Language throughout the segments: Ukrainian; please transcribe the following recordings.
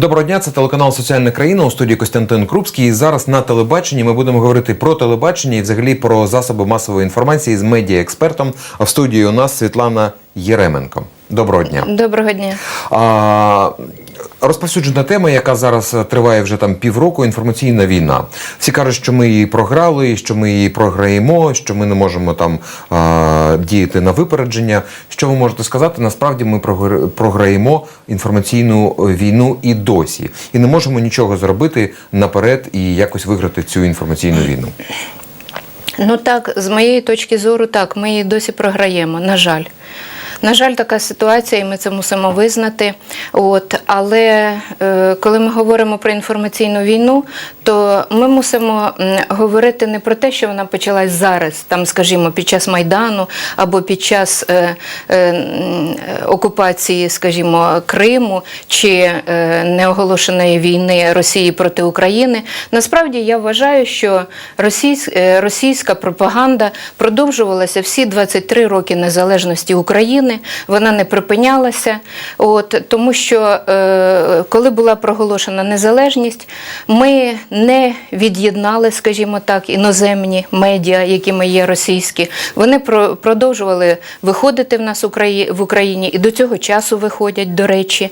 Доброго дня, це телеканал Соціальна країна у студії Костянтин Крупський. І зараз на телебаченні ми будемо говорити про телебачення і взагалі про засоби масової інформації з медіаекспертом. А в студії у нас Світлана Єременко. Доброго дня. Доброго дня. А, розповсюджена тема, яка зараз е, триває вже там півроку, інформаційна війна. Всі кажуть, що ми її програли, що ми її програємо, що ми не можемо там а, діяти на випередження. Що ви можете сказати? Насправді ми програ- програємо інформаційну війну і досі, і не можемо нічого зробити наперед і якось виграти цю інформаційну війну. Ну так, з моєї точки зору, так, ми її досі програємо, на жаль. На жаль, така ситуація, і ми це мусимо визнати. От, але е, коли ми говоримо про інформаційну війну, то ми мусимо говорити не про те, що вона почалась зараз, там, скажімо, під час Майдану або під час е, е, окупації, скажімо, Криму чи е, неоголошеної війни Росії проти України. Насправді я вважаю, що е, російська пропаганда продовжувалася всі 23 роки незалежності України. Вона не припинялася. От, тому що е, коли була проголошена незалежність, ми не від'єднали, скажімо так, іноземні медіа, якими є російські. Вони про- продовжували виходити в нас в Україні і до цього часу виходять, до речі.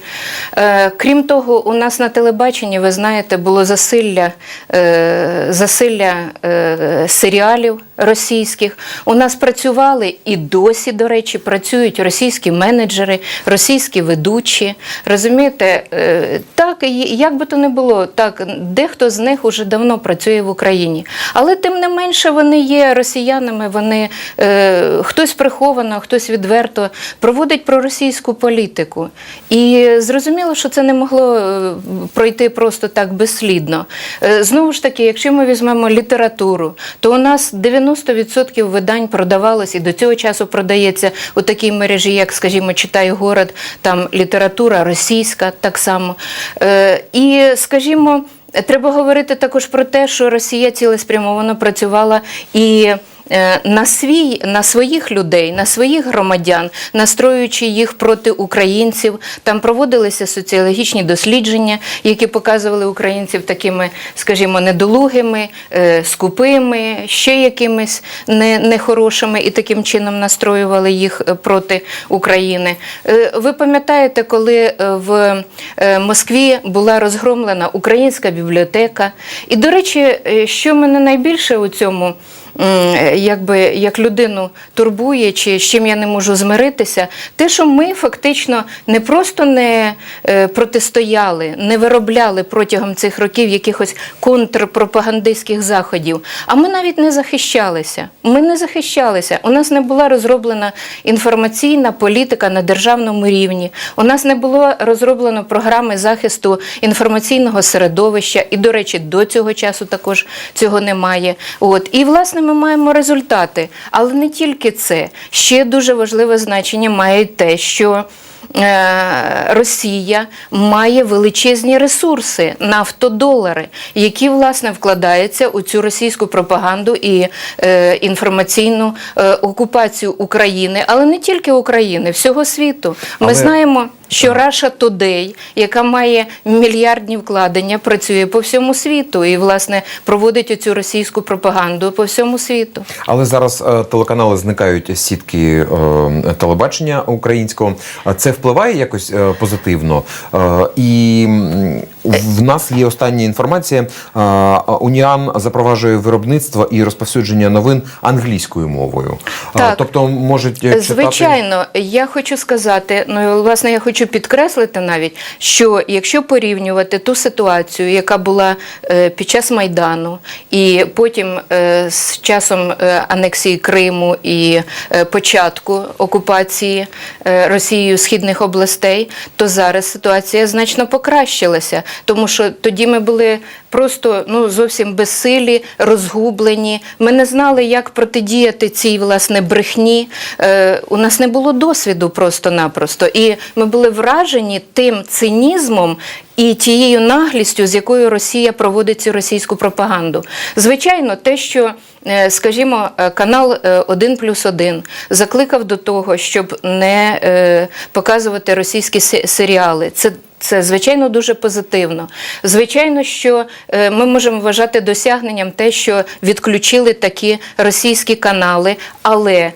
Е, крім того, у нас на телебаченні, ви знаєте, було засилля, е, засилля е, серіалів російських. У нас працювали і досі, до речі, працюють російські менеджери, російські ведучі. Розумієте, Е, так, і як би то не було, так, дехто з них уже давно працює в Україні. Але тим не менше вони є росіянами, вони е, хтось приховано, хтось відверто проводить проросійську політику. І зрозуміло, що це не могло е, пройти просто так безслідно. Знову ж таки, якщо ми візьмемо літературу, то у нас 90% видань продавалось і до цього часу продається у такій мережі, як, скажімо, читай город, там література російська так само. Е, І, скажімо, треба говорити також про те, що Росія цілеспрямовано працювала і. Е, На свій на своїх людей, на своїх громадян, настроюючи їх проти українців, там проводилися соціологічні дослідження, які показували українців такими, скажімо, недолугими, е, скупими, ще якимись нехорошими, і таким чином настроювали їх е, проти України. Ви пам'ятаєте, коли в Москві була розгромлена українська бібліотека? І, до речі, що мене найбільше у цьому якби як людину турбує, чи з чим я не можу змиритися, те, що ми фактично не просто не е, протистояли, не виробляли протягом цих років якихось контрпропагандистських заходів, а ми навіть не захищалися. Ми не захищалися. У нас не була розроблена інформаційна політика на державному рівні. У нас не було розроблено програми захисту інформаційного середовища. І, до речі, до цього часу також цього немає. От і власне ми маємо результати. Але не тільки це. Ще дуже важливе значення має те, що. е, Росія має величезні ресурси, нафтодолари, які власне вкладаються у цю російську пропаганду і е, інформаційну е, окупацію України, але не тільки України, всього світу. Ми Але- знаємо, що Russia Today, яка має мільярдні вкладення, працює по всьому світу і власне проводить оцю російську пропаганду по всьому світу. Але зараз е, телеканали зникають з сітки е, телебачення українського. Це впливає якось е, позитивно. Е, і в нас є остання інформація. Уніан запроваджує виробництво і розповсюдження новин англійською мовою. Так. Тобто можуть е, читати... Звичайно, я хочу сказати, ну власне, я хочу підкреслити навіть, що якщо порівнювати ту ситуацію, яка була е, під час Майдану, і потім е, з часом анексії Криму і початку окупації Росією східних областей, то зараз ситуація значно покращилася, тому що тоді ми були просто ну зовсім безсилі, розгублені. Ми не знали, як протидіяти цій власне брехні. Е, у нас не було досвіду просто-напросто. І ми були вражені тим цинізмом і тією наглістю, з якою Росія проводить цю російську пропаганду. Звичайно, те, що е, Скажімо, е, канал 1 плюс 1 закликав до того, щоб не е, показувати російські серіали. Це це звичайно дуже позитивно. Звичайно, що е, ми можемо вважати досягненням те, що відключили такі російські канали, але, е,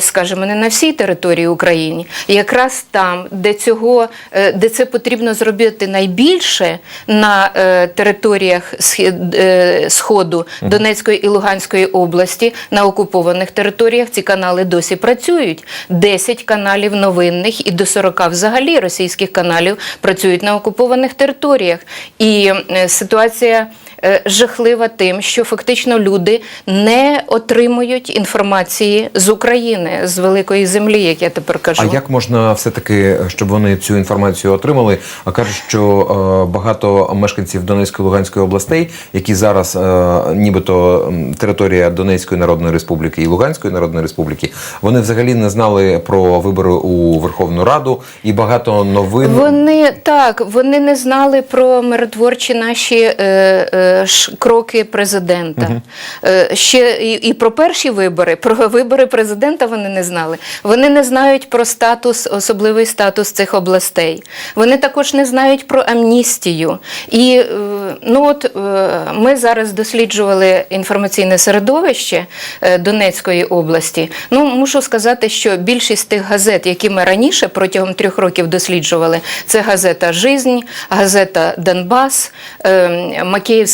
скажімо, не на всій території України. Якраз там, де цього, е, де це потрібно зробити найбільше на е, територіях е, Сходу Донецької і Луганської області, на окупованих територіях ці канали досі працюють. 10 каналів новинних і до 40 взагалі російських каналів працюють на окупованих територіях. І е, ситуація е, жахлива тим, що фактично люди не отримують інформації з України, з великої землі, як я тепер кажу. А як можна все-таки, щоб вони цю інформацію отримали? А кажуть, що е, багато мешканців Донецької Луганської областей, які зараз е, нібито територія Донецької Народної Республіки і Луганської Народної Республіки, вони взагалі не знали про вибори у Верховну Раду і багато новин. Вони так, вони не знали про миротворчі наші е, е, кроки президента. Е, ще і, і про перші вибори, про вибори президента вони не знали. Вони не знають про статус, особливий статус цих областей. Вони також не знають про амністію. І е, ну от е, ми зараз досліджували інформаційне середовище е, Донецької області. Ну мушу сказати, що більшість тих газет, які ми раніше протягом трьох років досліджували, це газета Жизнь, газета Донбас, е,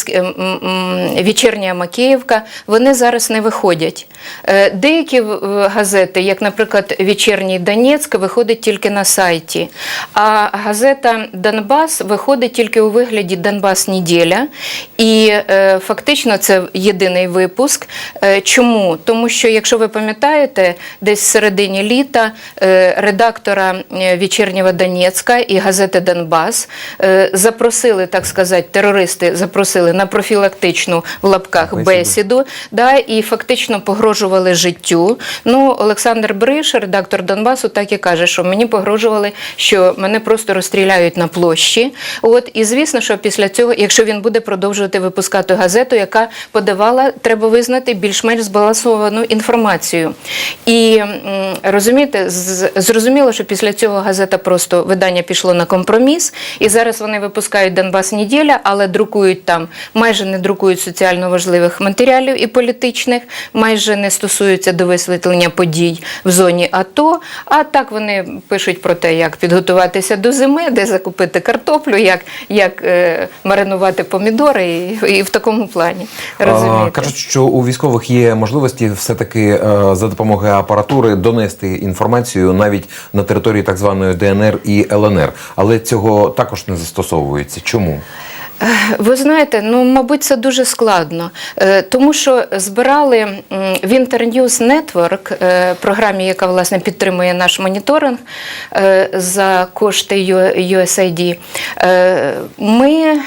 Макіївськ, е, м, м, Вечірня Макіївка. Вони зараз не виходять. Е, Деякі газети, як, наприклад, Вечірній Донецьк, виходить тільки на сайті. А газета Донбас виходить тільки у вигляді Донбас Неділя. І е, фактично це єдиний випуск. Е, чому? Тому що, якщо ви пам'ятаєте, десь в середині літа редактора Вечірнього Донецька і газети Донбас запросили, так сказати, терористи запросили на профілактичну в лапках Бесіду. бесіду, да, і фактично погрожували життю. Ну, Олександр Бриш, редактор Донбасу, так і каже, що мені погрожували, що мене просто розстріляють на площі. От і звісно, що після цього, якщо він буде продовжувати випускати газету, яка подавала, треба визнати більш-менш збалансовану інформацію. І розумієте, зрозуміло, що після цього газета просто видання пішло на компроміс, і зараз вони випускають Донбас неділя, але друкують там майже не друкують соціально важливих матеріалів і політичних, майже не стосуються до висвітлення подій в зоні АТО. А так вони пишуть про те, як підготуватися до зими, де закупити картоплю, як, як е, маринувати помідори, і, і в такому плані. Розумієте? А, кажуть, що у військових є можливості все-таки е, за допомогою апаратури донести інформацію навіть на території так званої ДНР і ЛНР, але цього також не застосовується. Чому? Ви знаєте, ну мабуть, це дуже складно, Е, тому що збирали в Network, е, програмі, яка власне підтримує наш моніторинг е, за кошти USAID, е, Ми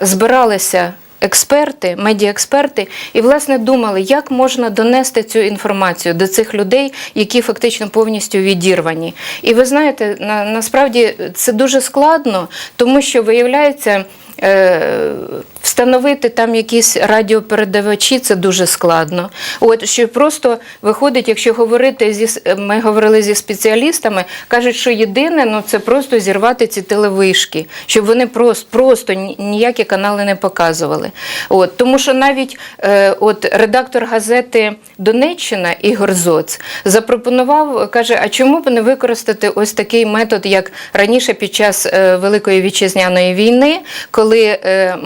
збиралися. Експерти, медіаексперти, і власне думали, як можна донести цю інформацію до цих людей, які фактично повністю відірвані. І ви знаєте, на, насправді це дуже складно, тому що виявляється. Е, Встановити там якісь радіопередавачі це дуже складно. От що просто виходить, якщо говорити зі ми говорили зі спеціалістами, кажуть, що єдине ну це просто зірвати ці телевишки, щоб вони просто, просто ніякі канали не показували. От тому, що навіть е, от редактор газети Донеччина Ігор Зоц запропонував, каже: а чому б не використати ось такий метод, як раніше під час е, Великої вітчизняної війни, коли е,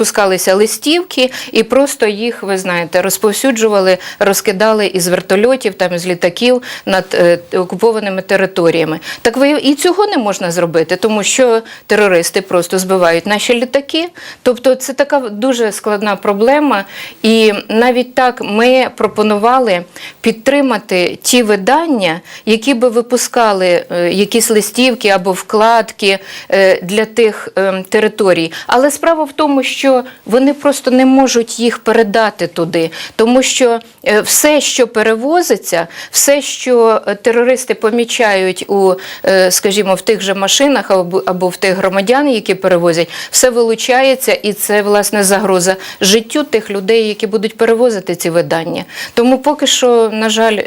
випускалися листівки і просто їх, ви знаєте, розповсюджували, розкидали із вертольотів, там із літаків над е, окупованими територіями. Так ви і цього не можна зробити, тому що терористи просто збивають наші літаки. Тобто це така дуже складна проблема. І навіть так ми пропонували підтримати ті видання, які би випускали е, якісь листівки або вкладки е, для тих е, територій. Але справа в тому, що що вони просто не можуть їх передати туди, тому що е, все, що перевозиться, все, що е, терористи помічають у, е, скажімо, в тих же машинах або, в тих громадян, які перевозять, все вилучається, і це власне загроза життю тих людей, які будуть перевозити ці видання. Тому поки що, на жаль,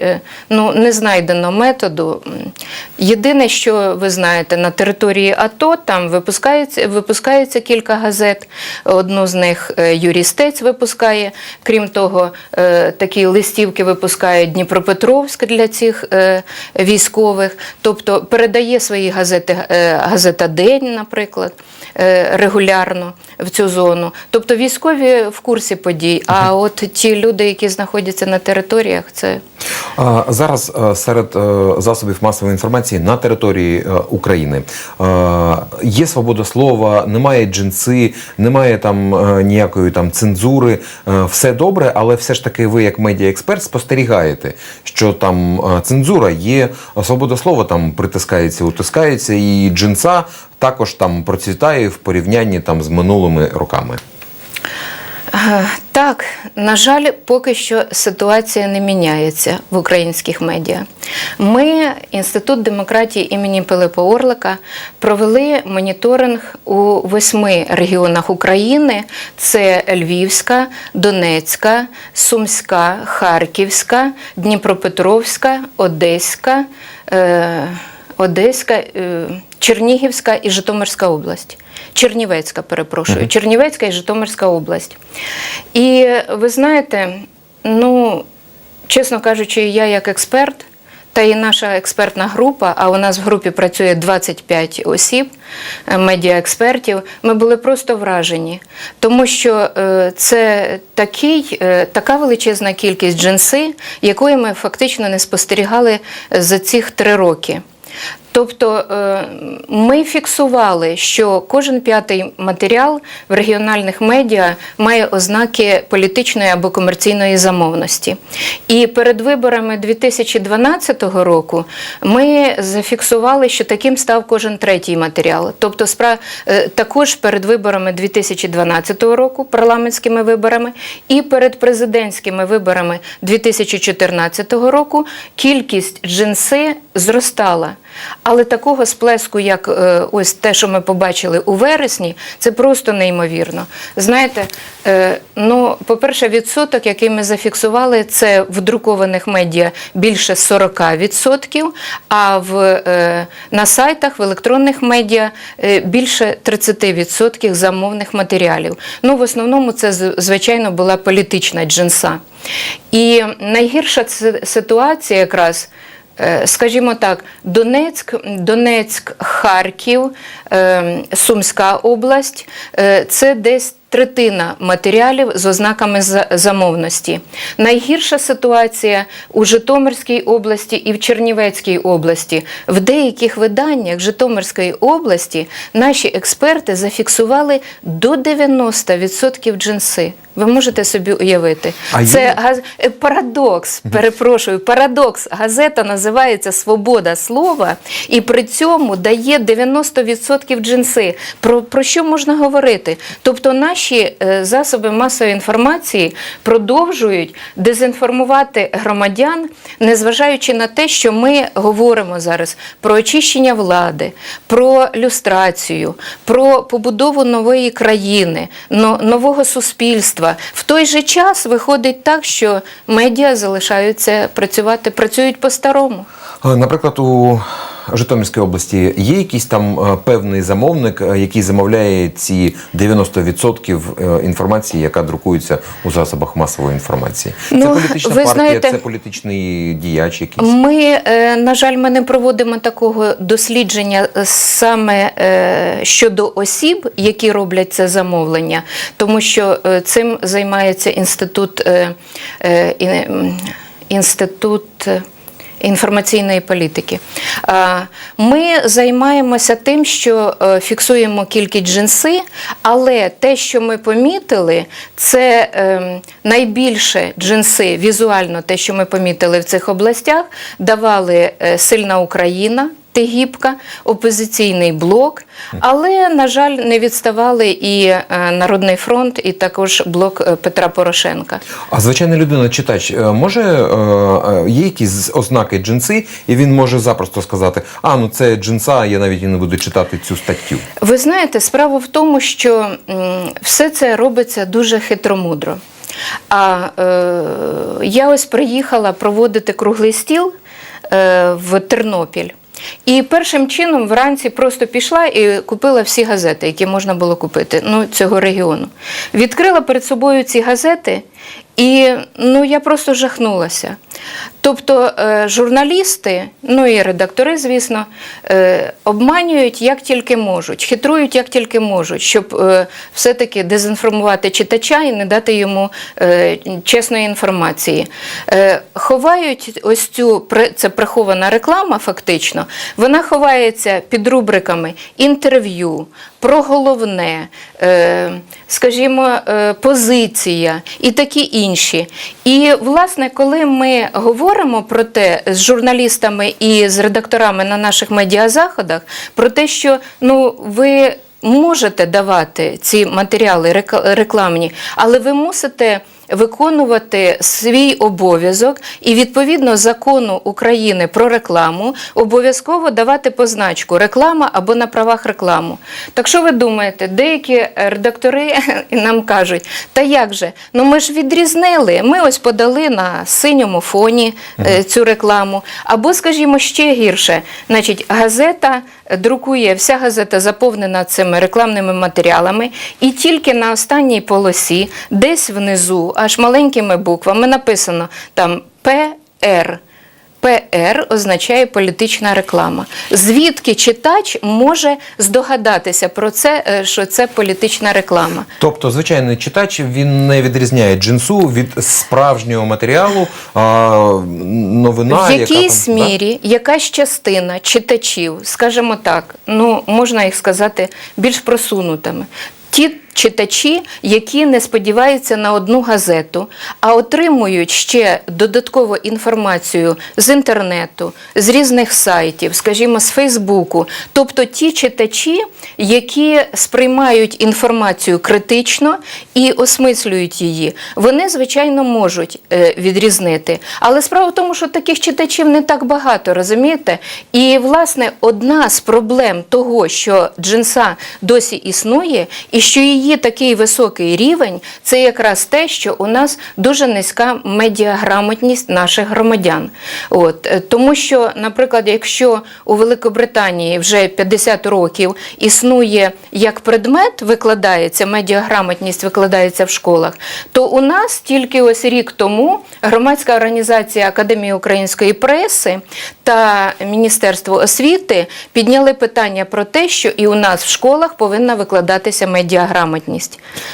ну не знайдено методу. Єдине, що ви знаєте, на території АТО там випускається, випускається кілька газет. Одну з них е, Юрій Стець випускає. Крім того, е, такі листівки випускає Дніпропетровськ для цих е, військових. Тобто передає свої газети газета День, наприклад, регулярно в цю зону. Тобто військові в курсі подій. А от ті люди, які знаходяться на територіях, це Зараз е, серед е, засобів масової інформації на території е, України є свобода слова, немає джинси, немає там ніякої там цензури. Все добре, але все ж таки ви, як медіаексперт, спостерігаєте, що там цензура є, свобода слова там притискається, утискається, і джинса також там процвітає в порівнянні там з минулими роками. Так, на жаль, поки що ситуація не міняється в українських медіа. Ми, Інститут демократії імені Пилипа Орлика, провели моніторинг у восьми регіонах України: це Львівська, Донецька, Сумська, Харківська, Дніпропетровська, Одеська. Е- Одеська, е, Чернігівська і Житомирська область. Чернівецька, перепрошую. Чернівецька і Житомирська область. І ви знаєте, ну, чесно кажучи, я як експерт, та і наша експертна група, а у нас в групі працює 25 осіб, е, медіаекспертів, ми були просто вражені, тому що е, це такий, е, така величезна кількість джинси, якої ми фактично не спостерігали за цих три роки. Тобто е, ми фіксували, що кожен п'ятий матеріал в регіональних медіа має ознаки політичної або комерційної замовності. І перед виборами 2012 року ми зафіксували, що таким став кожен третій матеріал. Тобто, е, також перед виборами 2012 року, парламентськими виборами, і перед президентськими виборами 2014 року кількість джинси зростала. Але такого сплеску, як е, ось те, що ми побачили у вересні, це просто неймовірно. Знаєте, е, ну, по-перше, відсоток, який ми зафіксували, це в друкованих медіа більше 40%, а в, е, на сайтах, в електронних медіа більше 30% замовних матеріалів. Ну, в основному це, звичайно, була політична джинса. І найгірша ситуація якраз. Е, Скажімо так, Донецьк, Донецьк, Харків, е, Сумська область е, це десь третина матеріалів з ознаками замовності. Найгірша ситуація у Житомирській області і в Чернівецькій області. В деяких виданнях Житомирської області наші експерти зафіксували до 90% джинси. Ви можете собі уявити. А це є- газ... е, парадокс, перепрошую, парадокс. Газета називається Свобода слова і при цьому дає 90% джинси. Про, про що можна говорити? Тобто наші е, засоби масової інформації продовжують дезінформувати громадян, незважаючи на те, що ми говоримо зараз про очищення влади, про люстрацію, про побудову нової країни, нового суспільства. В той же час виходить так, що медіа залишаються працювати, працюють по-старому. Е, Наприклад, у Житомирській області є якийсь там е, певний замовник, е, який замовляє ці 90% е, інформації, яка друкується у засобах масової інформації. це Ну, політична ви партія, знаєте, це політичний діяч якийсь. Ми, на жаль, ми не проводимо такого дослідження саме щодо осіб, які роблять це замовлення, тому що цим займається інститут інститут. Інформаційної політики. Ми займаємося тим, що е, фіксуємо кількість джинси, але те, що ми помітили, це ем, найбільше джинси, візуально те, що ми помітили в цих областях, давали е, сильна Україна. Тегібка, опозиційний блок, але, на жаль, не відставали і е, Народний фронт, і також блок е, Петра Порошенка. А звичайна людина, читач, е, може є якісь ознаки джинси, і він може запросто сказати: а ну це джинса, я навіть і не буду читати цю статтю. Ви знаєте, справа в тому, що все це робиться дуже хитромудро. А е, я ось приїхала проводити круглий стіл е, в Тернопіль. І першим чином вранці просто пішла і купила всі газети, які можна було купити ну, цього регіону. Відкрила перед собою ці газети, і ну, я просто жахнулася. Тобто е, журналісти, ну і редактори, звісно, е, обманюють як тільки можуть, хитрують як тільки можуть, щоб е, все-таки дезінформувати читача і не дати йому чесної інформації. Ховають ось цю це прихована реклама, фактично. Вона ховається під рубриками інтерв'ю, про головне, е, скажімо, е, позиція і такі інші. І, власне, коли ми говоримо про те з журналістами і з редакторами на наших медіазаходах, про те, що ну ви. Можете давати ці матеріали рек- рекламні, але ви мусите виконувати свій обов'язок і відповідно закону України про рекламу обов'язково давати позначку реклама або на правах рекламу. Так що ви думаєте, деякі редактори нам кажуть, та як же? Ну ми ж відрізнили. Ми ось подали на синьому фоні е, цю рекламу. Або, скажімо, ще гірше, значить, газета друкує, вся газета заповнена цими рекламними матеріалами, і тільки на останній полосі, десь внизу, аж маленькими буквами написано там ПР. ПР означає політична реклама. Звідки читач може здогадатися про це, е, що це політична реклама? Тобто, звичайний читач він не відрізняє джинсу від справжнього матеріалу, а, новина, в яка якійсь там, да? мірі якась частина читачів, скажімо так, ну можна їх сказати більш просунутими. Ті читачі, які не сподіваються на одну газету, а отримують ще додаткову інформацію з інтернету, з різних сайтів, скажімо, з Фейсбуку. Тобто ті читачі, які сприймають інформацію критично і осмислюють її, вони, звичайно, можуть е, відрізнити. Але справа в тому, що таких читачів не так багато, розумієте? І, власне, одна з проблем того, що джинса досі існує, і що її такий високий рівень, це якраз те, що у нас дуже низька медіаграмотність наших громадян. От, е, тому що, наприклад, якщо у Великобританії вже 50 років існує як предмет, викладається, медіаграмотність викладається в школах, то у нас тільки ось рік тому громадська організація Академії української преси та Міністерство освіти підняли питання про те, що і у нас в школах повинна викладатися медіаграмотність.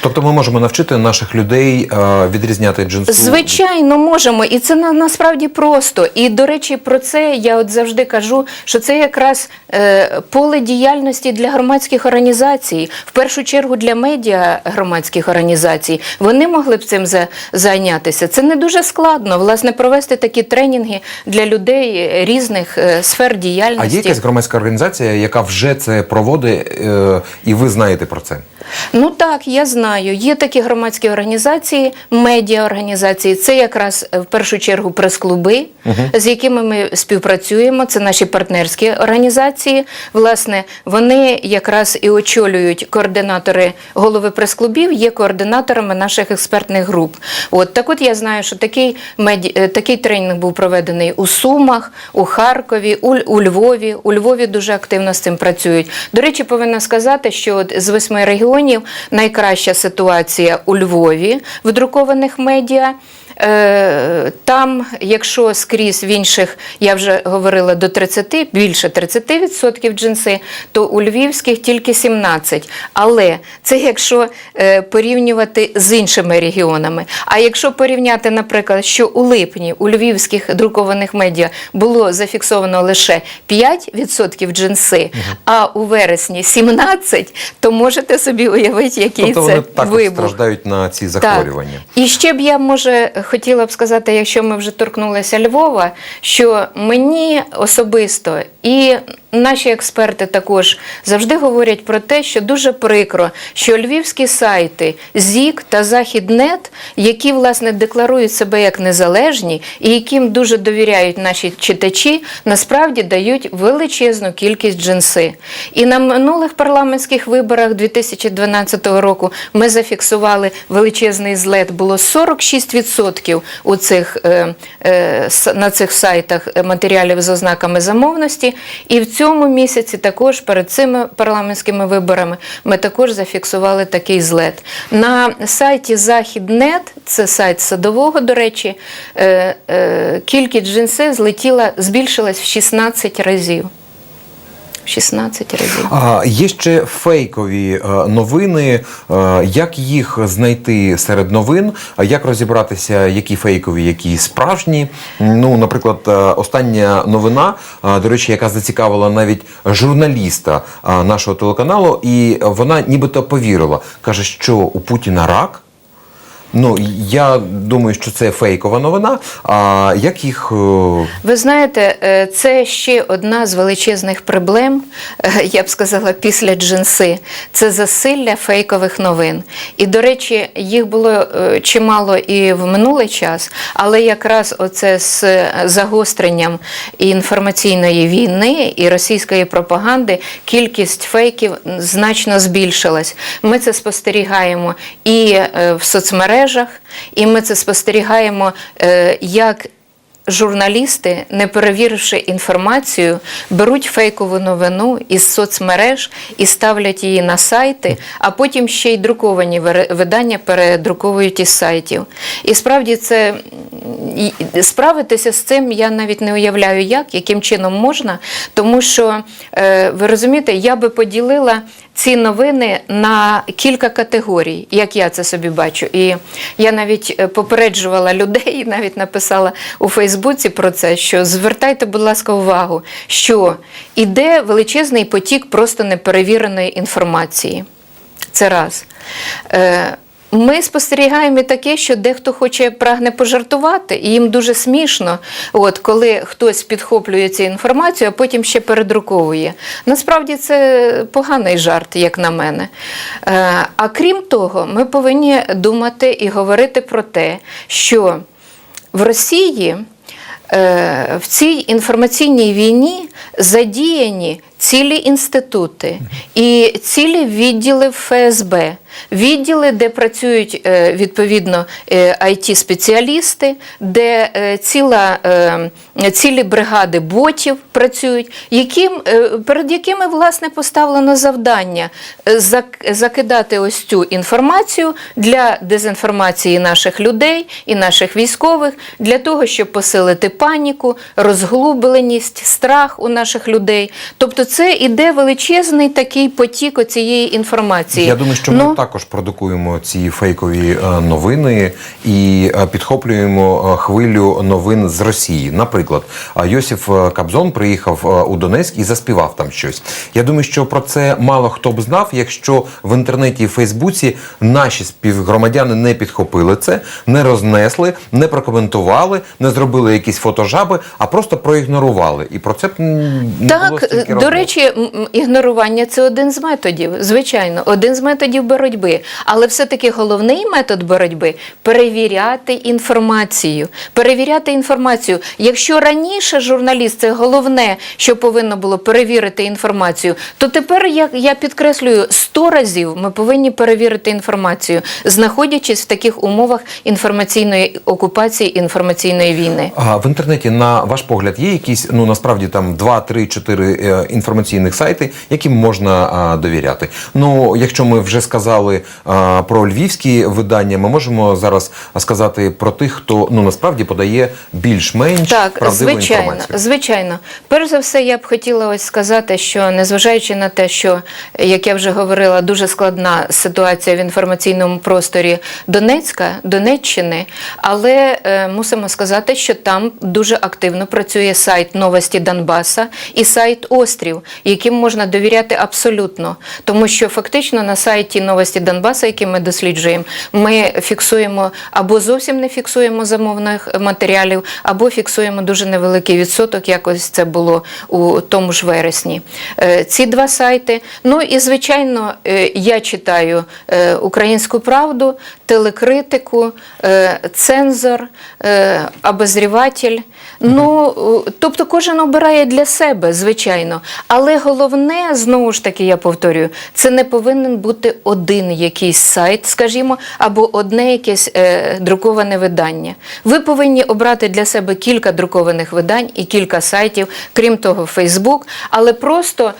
Тобто ми можемо навчити наших людей е, відрізняти джинсу. Звичайно, можемо, і це на, насправді просто. І до речі, про це я от завжди кажу, що це якраз е, поле діяльності для громадських організацій, в першу чергу для медіа громадських організацій. Вони могли б цим за, зайнятися. Це не дуже складно, власне, провести такі тренінги для людей різних е, сфер А є якась громадська організація, яка вже це проводить, е, і ви знаєте про це? Ну так, я знаю. Є такі громадські організації, медіаорганізації. Це якраз е, в першу чергу прес-клуби, з якими ми співпрацюємо. Це наші партнерські організації. Власне, вони якраз і очолюють координатори голови прес-клубів, є координаторами наших експертних груп. От так, от я знаю, що такий меді... е, такий тренінг був проведений у Сумах, у Харкові, у, у Львові. У Львові дуже активно з цим працюють. До речі, повинна сказати, що от з восьми регіонів найкраща ситуація у Львові в друкованих медіа. Е, Там, якщо скрізь в інших, я вже говорила до 30, більше 30% джинси, то у львівських тільки 17%. Але це якщо е, порівнювати з іншими регіонами. А якщо порівняти, наприклад, що у липні у львівських друкованих медіа було зафіксовано лише 5% джинси, а у вересні 17%, то можете собі уявити, який тобто це вони також страждають на ці захворювання. Так. І ще б я може хотіла б сказати, якщо ми вже торкнулися Львова, що мені особисто і Наші експерти також завжди говорять про те, що дуже прикро, що львівські сайти ЗІК та Західнет, які власне декларують себе як незалежні і яким дуже довіряють наші читачі, насправді дають величезну кількість джинси. І на минулих парламентських виборах 2012 року ми зафіксували величезний злет. Було 46% у цих, е, е, на цих сайтах матеріалів з ознаками замовності. І в цьому місяці також перед цими парламентськими виборами ми також зафіксували такий злет. На сайті Західнет, це сайт садового, до речі, е, кількість джинси злетіла, збільшилась в 16 разів. В 16 разів. А, є ще фейкові е, новини. Е, Як їх знайти серед новин? Як розібратися, які фейкові, які справжні? Ну, наприклад, е, остання новина, до речі, яка зацікавила навіть журналіста нашого телеканалу, і вона нібито повірила. каже, що у Путіна рак. Ну, я думаю, що це фейкова новина. А як їх е, Ви знаєте, е, це ще одна з величезних проблем, е, я б сказала, після джинси. Це засилля фейкових новин. І, до речі, їх було чимало і в минулий час, але якраз оце з загостренням інформаційної війни і російської пропаганди кількість фейків значно збільшилась. Ми це спостерігаємо і в соцмережах, і ми це спостерігаємо е, як журналісти, не перевіривши інформацію, беруть фейкову новину із соцмереж і ставлять її на сайти, а потім ще й друковані видання передруковують із сайтів. І справді це справитися з цим я навіть не уявляю, як, яким чином можна, тому що е, ви розумієте, я би поділила ці новини на кілька категорій, як я це собі бачу. І я навіть е, попереджувала людей, навіть написала у Фейсбуці про це, що звертайте, будь ласка, увагу, що іде величезний потік просто неперевіреної інформації. Це раз. Ми спостерігаємо і таке, що дехто хоче прагне пожартувати, і їм дуже смішно, от, коли хтось підхоплює цю інформацію, а потім ще передруковує. Насправді це поганий жарт, як на мене. Е, А крім того, ми повинні думати і говорити про те, що в Росії е, в цій інформаційній війні задіяні цілі інститути і цілі відділи ФСБ, відділи, де працюють е, відповідно it спеціалісти де е, ціла, е, цілі бригади ботів працюють, яким, е, перед якими власне поставлено завдання е, закидати ось цю інформацію для дезінформації наших людей і наших військових, для того, щоб посилити паніку, розглубленість, страх у наших людей. Тобто, це іде величезний такий потік оцієї інформації. Я думаю, що Ну, ми також продукуємо ці фейкові е, новини і е, підхоплюємо е, хвилю новин з Росії. Наприклад, Йосиф Кабзон приїхав у Донецьк і заспівав там щось. Я думаю, що про це мало хто б знав, якщо в інтернеті і Фейсбуці наші співгромадяни не підхопили це, не рознесли, не прокоментували, не зробили якісь фотожаби, а просто проігнорували. І про це б не Так, стільки до речі, ігнорування це один з методів, звичайно, один з методів боротьби. Але все-таки головний метод боротьби перевіряти інформацію. Перевіряти інформацію. Якщо раніше журналіст це головне, що повинно було перевірити інформацію, то тепер я, я підкреслюю 100 разів ми повинні перевірити інформацію, знаходячись в таких умовах інформаційної окупації інформаційної війни. А в інтернеті, на ваш погляд, є якісь ну насправді там 2, 3, 4 е, інформаційних сайти, яким можна а, довіряти. Ну, якщо ми вже сказали а, про львівські видання, ми можемо зараз сказати про тих, хто ну насправді подає більш-менш Так, правдиву звичайно, інформацію. звичайно. Перш за все, я б хотіла ось сказати, що незважаючи на те, що, як я вже говорила, дуже складна ситуація в інформаційному просторі Донецька, Донеччини, але е, мусимо сказати, що там дуже активно працює сайт Новості Донбаса і сайт Острів. яким можна довіряти абсолютно, тому що фактично на сайті новості Донбаса, які ми досліджуємо, ми фіксуємо або зовсім не фіксуємо замовних матеріалів, або фіксуємо дуже невеликий відсоток. Якось це було у тому ж вересні. Е, Ці два сайти. Ну і звичайно, е, я читаю е, українську правду, телекритику, цензор, обозріватель. Ну, тобто кожен обирає для себе, звичайно. Але головне, знову ж таки, я повторюю, це не повинен бути один якийсь сайт, скажімо, або одне якесь е, друковане видання. Ви повинні обрати для себе кілька друкованих видань і кілька сайтів, крім того, Фейсбук, але просто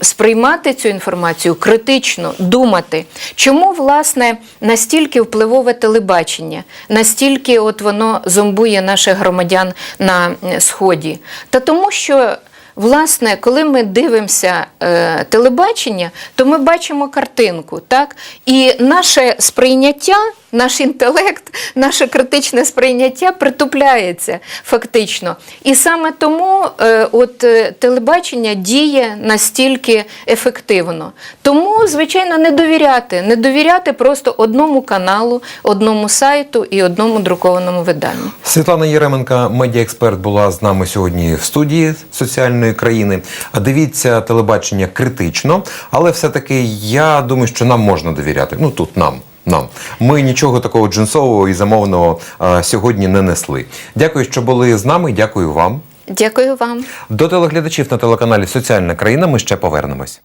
сприймати цю інформацію критично, думати, чому власне настільки впливове телебачення, настільки от воно зомбує наших громадян на сході. Та тому, що Власне, коли ми дивимося е, телебачення, то ми бачимо картинку, так? І наше сприйняття, наш інтелект, наше критичне сприйняття притупляється фактично. І саме тому е, от, е, телебачення діє настільки ефективно. Тому, звичайно, не довіряти, не довіряти просто одному каналу, одному сайту і одному друкованому виданню. Світлана Єременка, медіаексперт, була з нами сьогодні в студії соціальної країни. А Дивіться телебачення критично, але все-таки я думаю, що нам можна довіряти. Ну тут нам. Нам ми нічого такого джинсового і замовного а, сьогодні не несли. Дякую, що були з нами. Дякую вам. Дякую вам. До телеглядачів на телеканалі Соціальна країна. Ми ще повернемось.